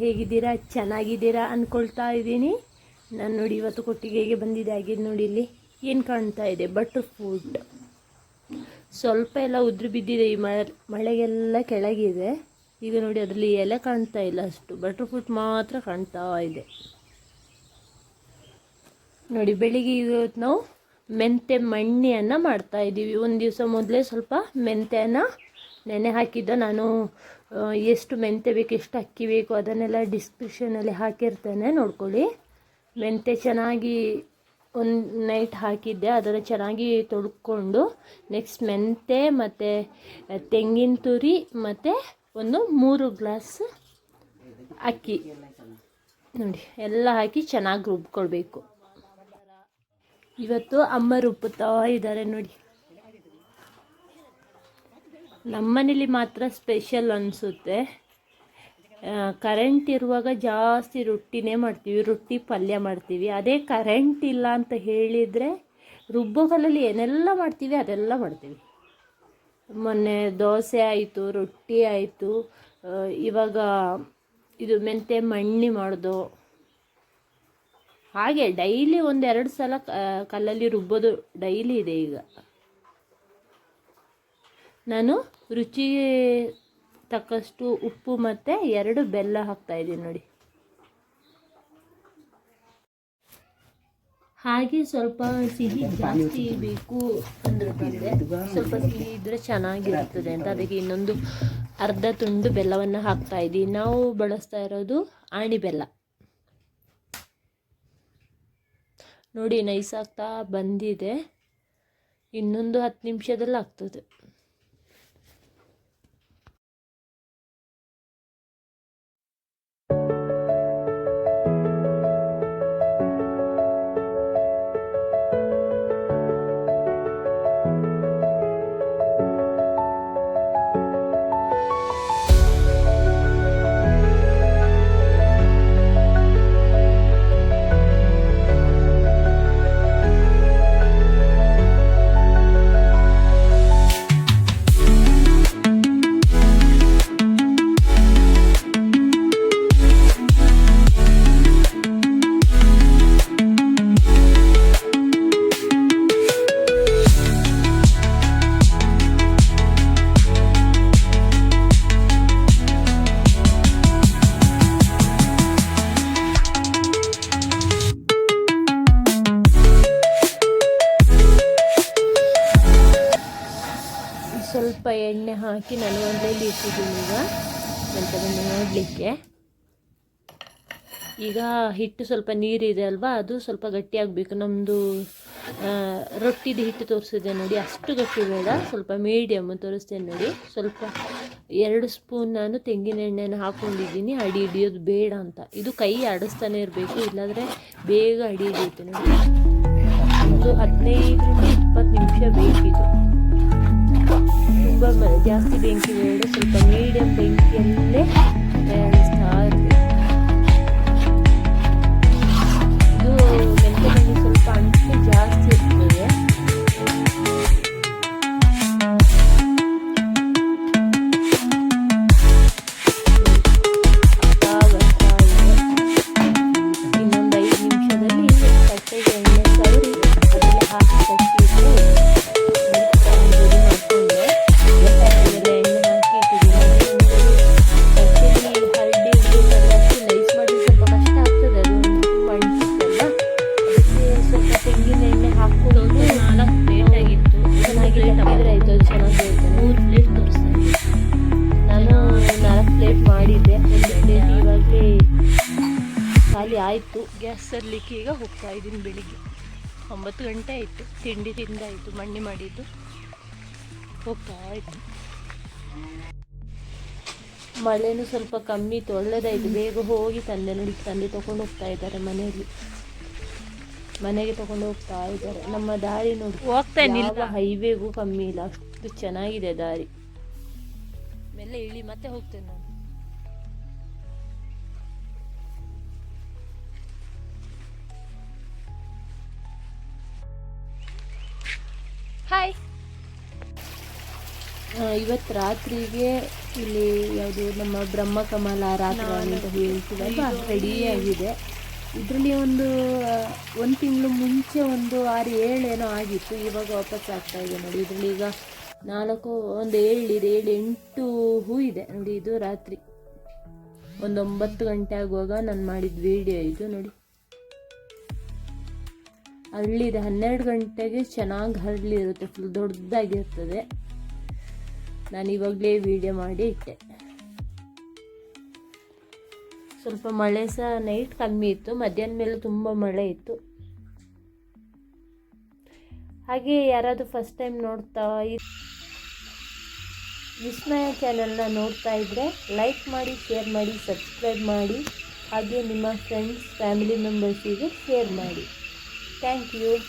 ಹೇಗಿದ್ದೀರಾ? ಚೆನ್ನಾಗಿದ್ದೀರಾ ಅಂದ್ಕೊಳ್ತಾ ಇದ್ದೀನಿ. ನಾನು ನೋಡಿ ಇವತ್ತು ಕೊಟ್ಟಿಗೆಗೆ ಬಂದಿದೆ ಆಗಿದ್ದು ನೋಡಿ ಇಲ್ಲಿ. ಏನು ಕಾಣ್ತಾ ಇದೆ? ಬಟರ್ ಫುಡ್ ಸ್ವಲ್ಪ ಎಲ್ಲ ಉದುರು ಬಿದ್ದಿದೆ. ಈ ಮಳೆ, ಮಳೆಗೆಲ್ಲ ಕೆಳಗಿದೆ. ಈಗ ನೋಡಿ ಅದರಲ್ಲಿ ಎಲೆ ಕಾಣ್ತಾ ಇಲ್ಲ ಅಷ್ಟು. ಬಟರ್ ಫುಡ್ ಮಾತ್ರ ಕಾಣ್ತಾ ಇದೆ. ನೋಡಿ, ಬೆಳಿಗ್ಗೆ ಇವತ್ತು ನಾವು ಮೆಂತೆ ಮಣ್ಣಿಯನ್ನು ಮಾಡ್ತಾ ಇದ್ದೀವಿ. ಒಂದು ದಿವಸ ಮೊದಲೇ ಸ್ವಲ್ಪ ಮೆಂತೆನ ನೆನೆ ಹಾಕಿದ್ದ. ನಾನು ಎಷ್ಟು ಮೆಂತ್ಯ ಬೇಕು, ಎಷ್ಟು ಅಕ್ಕಿ ಬೇಕು, ಅದನ್ನೆಲ್ಲ ಡಿಸ್ಕ್ರಿಪ್ಷನಲ್ಲಿ ಹಾಕಿರ್ತೇನೆ. ನೋಡ್ಕೊಳ್ಳಿ. ಮೆಂತ್ಯ ಚೆನ್ನಾಗಿ ಒಂದು ನೈಟ್ ಹಾಕಿದ್ದೆ. ಅದನ್ನು ಚೆನ್ನಾಗಿ ತೊಳ್ಕೊಂಡು ನೆಕ್ಸ್ಟ್ ಮೆಂತ್ಯ ಮತ್ತು ತೆಂಗಿನ ತುರಿ ಮತ್ತು ಒಂದು ಮೂರು ಗ್ಲಾಸ್ ಅಕ್ಕಿ. ನೋಡಿ, ಎಲ್ಲ ಹಾಕಿ ಚೆನ್ನಾಗಿ ರುಬ್ಕೊಳ್ಬೇಕು. ಇವತ್ತು ಅಮ್ಮ ರುಬ್ಬುತ್ತಾ ಇದ್ದಾರೆ ನೋಡಿ. ನಮ್ಮನೇಲಿ ಮಾತ್ರ ಸ್ಪೆಷಲ್ ಅನಿಸುತ್ತೆ. ಕರೆಂಟ್ ಇರುವಾಗ ಜಾಸ್ತಿ ರೊಟ್ಟಿನೇ ಮಾಡ್ತೀವಿ, ರೊಟ್ಟಿ ಪಲ್ಯ ಮಾಡ್ತೀವಿ. ಅದೇ ಕರೆಂಟ್ ಇಲ್ಲ ಅಂತ ಹೇಳಿದರೆ ರುಬ್ಬೋಗಲಲ್ಲಿ ಏನೆಲ್ಲ ಮಾಡ್ತೀವಿ ಅದೆಲ್ಲ ಮಾಡ್ತೀವಿ. ಮೊನ್ನೆ ದೋಸೆ ಆಯಿತು, ರೊಟ್ಟಿ ಆಯಿತು ಇವಾಗ ಇದು ಮೆಂತೆ ಮಣ್ಣಿ ಮಾಡೋದು. ಹಾಗೆ ಡೈಲಿ ಒಂದೆರಡು ಸಲ ಕಲ್ಲಲ್ಲಿ ರುಬ್ಬೋದು, ಡೈಲಿ ಇದೆ ಈಗ. ನಾನು ರುಚಿಗೆ ತಕ್ಕಷ್ಟು ಉಪ್ಪು ಮತ್ತು ಎರಡು ಬೆಲ್ಲ ಹಾಕ್ತಾ ಇದ್ದೀನಿ ನೋಡಿ. ಹಾಗೆ ಸ್ವಲ್ಪ ಸಿಹಿ ಜಾಸ್ತಿ ಬೇಕು ಅಂದ್ರೆ ಸ್ವಲ್ಪ ಸಿಹಿ ಇದ್ರೆ ಚೆನ್ನಾಗಿರ್ತದೆ ಅಂತ. ಅದಕ್ಕೆ ಇನ್ನೊಂದು ಅರ್ಧ ತುಂಡು ಬೆಲ್ಲವನ್ನು ಹಾಕ್ತಾ ಇದ್ದೀವಿ ನಾವು ಬಳಸ್ತಾ ಇರೋದು ಆಣಿ ಬೆಲ್ಲ. ನೋಡಿ ನೈಸ್ ಆಗ್ತಾ ಬಂದಿದೆ. ಇನ್ನೊಂದು ಹತ್ತು ನಿಮಿಷದಲ್ಲಿ ಆಗ್ತದೆ. ಎಣ್ಣೆ ಹಾಕಿ ನಾನು ಒಂದೇಲಿ ಇಟ್ಟಿದ್ದೀನಿ ಈಗ. ಸ್ವಲ್ಪ ನೋಡಲಿಕ್ಕೆ. ಈಗ ಹಿಟ್ಟು ಸ್ವಲ್ಪ ನೀರಿದೆ ಅಲ್ವಾ? ಅದು ಸ್ವಲ್ಪ ಗಟ್ಟಿಯಾಗಬೇಕು. ನಮ್ಮದು ರೊಟ್ಟಿದು ಹಿಟ್ಟು ತೋರಿಸಿದೆ ನೋಡಿ. ಅಷ್ಟು ಗಟ್ಟಿ ಬೇಡ. ಸ್ವಲ್ಪ ಮೀಡಿಯಮ್ ತೋರಿಸ್ತೇನೆ ನೋಡಿ. ಸ್ವಲ್ಪ ಎರಡು ಸ್ಪೂನ್ ನಾನು ತೆಂಗಿನ ಎಣ್ಣೆನ ಹಾಕ್ಕೊಂಡಿದ್ದೀನಿ ಅಡಿ ಹಿಡಿಯೋದು ಬೇಡ ಅಂತ. ಇದು ಕೈ ಆಡಿಸ್ತಾನೆ ಇರಬೇಕು. ಇಲ್ಲಾಂದರೆ ಬೇಗ ಅಡಿ ಹಿಡಿಯುತ್ತೆ ನೋಡಿ. ಒಂದು ಹದಿನೈದರಿಂದ ಇಪ್ಪತ್ತು ನಿಮಿಷ ಮ- ಜಾಸ್ತಿ ಬೆಂಕಿ ಬೇಡ ಸ್ವಲ್ಪ ಮೀಡಿಯಂ ಬೆಂಕಿಯಲ್ಲೇ ತಯಾರಿಸ್ತಾ ಖಾಲಿ ಆಯಿತು. ಗ್ಯಾಸ್ ತರಲಿಕ್ಕೆ ಈಗ ಹೋಗ್ತಾ ಇದ್ದೀನಿ ಬೆಳಿಗ್ಗೆ. ಒಂಬತ್ತು ಗಂಟೆ ಆಯಿತು. ತಿಂಡಿ ತಿಂದಾಯಿತು ಮಣ್ಣಿ ಮಾಡಿದ್ದು. ಹೋಗ್ತಾ ಇತ್ತು ಮಳೆನೂ ಸ್ವಲ್ಪ ಕಮ್ಮಿ ಇತ್ತು ಒಳ್ಳೇದಾಯಿತು. ಬೇಗ ಹೋಗಿ ತಂದೆ ನೋಡಿ ತಂದೆ ತೊಗೊಂಡು ಹೋಗ್ತಾ ಇದ್ದಾರೆ ಮನೆಯಲ್ಲಿ. ಮನೆಗೆ ತಗೊಂಡು ಹೋಗ್ತಾ ಇದ್ದಾರೆ. ನಮ್ಮ ದಾರಿ ನೋಡಿ ಹೋಗ್ತಾ ಇಲ್ಲ ಹೈವೇಗೂ ಕಮ್ಮಿ ಇಲ್ಲ. ಅಷ್ಟು ಚೆನ್ನಾಗಿದೆ ದಾರಿ. ಮೇಲೆ ಇಳಿ ಮತ್ತೆ ಹೋಗ್ತೇನೆ ನಾನು. ಹಾಯ್ ಇವತ್ತು ರಾತ್ರಿಗೆ ಇಲ್ಲಿ ಯಾವುದು ನಮ್ಮ ಬ್ರಹ್ಮಕಮಲ ರಾತ್ರಿ ಅಂತ ಹೇಳ್ತೀವಲ್ವ? ರೆಡಿ ಆಗಿದೆ. ಇದರಲ್ಲಿ ಒಂದು ಒಂದು ತಿಂಗಳು ಮುಂಚೆ ಒಂದು ಆರು ಏಳು ಏನೋ ಆಗಿತ್ತು. ಇವಾಗ ವಾಪಸ್ ಆಗ್ತಾ ಇದೆ ನೋಡಿ. ಇದರಲ್ಲಿ ಈಗ ನಾಲ್ಕು ಒಂದು ಏಳಿದೆ ಏಳು ಎಂಟು ಹೂ ಇದೆ. ನೋಡಿ ಇದು ರಾತ್ರಿ. ಒಂದು ಒಂಬತ್ತು ಗಂಟೆ ಆಗುವಾಗ ನಾನು ಮಾಡಿದ ವಿಡಿಯೋ ಇದು ನೋಡಿ. ಹಳ್ಳಿದೆ. ಹನ್ನೆರಡು ಗಂಟೆಗೆ ಚೆನ್ನಾಗಿ ಹರಳಿರುತ್ತೆ ಫುಲ್ ದೊಡ್ಡದಾಗಿರ್ತದೆ. ನಾನು ಇವಾಗಲೇ ವಿಡಿಯೋ ಮಾಡಿ ಇಟ್ಟೆ. ಸ್ವಲ್ಪ ಮಳೆ ಸಹ ನೈಟ್ ಕಮ್ಮಿ ಇತ್ತು. ಮಧ್ಯಾಹ್ನ ಮೇಲೆ ತುಂಬ ಮಳೆ ಇತ್ತು. ಹಾಗೆ ಯಾರಾದರೂ ಫಸ್ಟ್ ಟೈಮ್ ನೋಡ್ತಾ ವಿಸ್ಮಯ ಚಾನೆಲ್ನ ನೋಡ್ತಾ ಇದ್ದರೆ ಲೈಕ್ ಮಾಡಿ ಶೇರ್ ಮಾಡಿ ಸಬ್ಸ್ಕ್ರೈಬ್ ಮಾಡಿ. ಹಾಗೆ ನಿಮ್ಮ ಫ್ರೆಂಡ್ಸ್ ಫ್ಯಾಮಿಲಿ ಮೆಂಬರ್ಸಿಗೆ ಶೇರ್ ಮಾಡಿ. Thank you.